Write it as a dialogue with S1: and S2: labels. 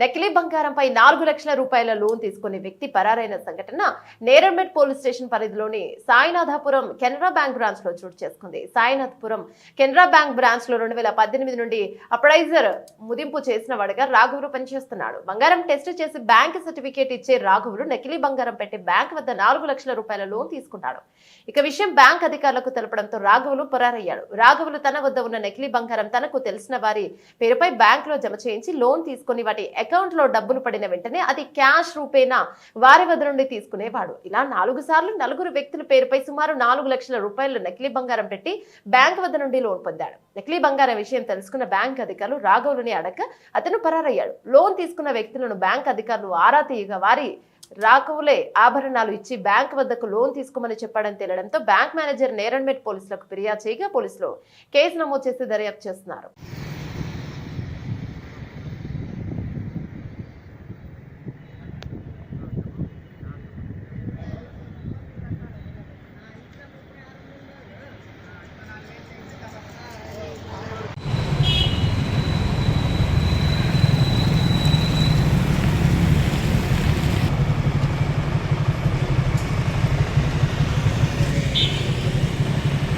S1: నకిలీ బంగారంపై నాలుగు లక్షల రూపాయల లోన్ తీసుకునే వ్యక్తి పరారైన సంఘటన నేరమెట్ పోలీస్ స్టేషన్ పరిధిలోని సాయినాథపురం కెనరా బ్యాంక్ బ్రాంచ్లో చోటు చేసుకుంది. సాయినాథపురం కెనరా బ్యాంక్ బ్రాంచ్లో రెండు వేల పద్దెనిమిది నుండి అప్రైజర్ ముదింపు చేసిన వాడుగా రాఘవులు పనిచేస్తున్నాడు. బంగారం టెస్ట్ చేసి బ్యాంక్ సర్టిఫికేట్ ఇచ్చే రాఘవులు నకిలీ బంగారం పెట్టి బ్యాంక్ వద్ద నాలుగు లక్షల రూపాయల లోన్ తీసుకుంటాడు. ఇక విషయం బ్యాంక్ అధికారులకు తెలపడంతో రాఘవులు పరారయ్యాడు. రాఘవులు తన వద్ద ఉన్న నకిలీ బంగారం తనకు తెలిసిన వారి పేరుపై బ్యాంక్లో జమ చేయించి లోన్ తీసుకుని వాటి అకౌంట్లో డబ్బులు పడిన వెంటనే అది క్యాష్ రూపేనా? వారి వద్ద నుండి తీసుకునేవాడు. ఇలా నాలుగు సార్లు నలుగురు వ్యక్తుల పేరుపై సుమారు నాలుగు లక్షల రూపాయలు నకిలీ బంగారం పెట్టి బ్యాంక్ వద్ద నుండి లోన్ పొందాడు. నకిలీ బంగారం విషయం తెలుసుకున్న బ్యాంక్ అధికారులు రాఘవులని అడగ అతను పరారయ్యాడు. లోన్ తీసుకున్న వ్యక్తులను బ్యాంక్ అధికారులు ఆరా తీయగా వారి రాఘవులే ఆభరణాలు ఇచ్చి బ్యాంక్ వద్దకు లోన్ తీసుకోమని చెప్పాడని తేలడంతో బ్యాంక్ మేనేజర్ నేరన్మెట్ పోలీసులకు ఫిర్యాదు చేయగా పోలీసులు కేసు నమోదు చేసి దర్యాప్తు చేస్తున్నారు.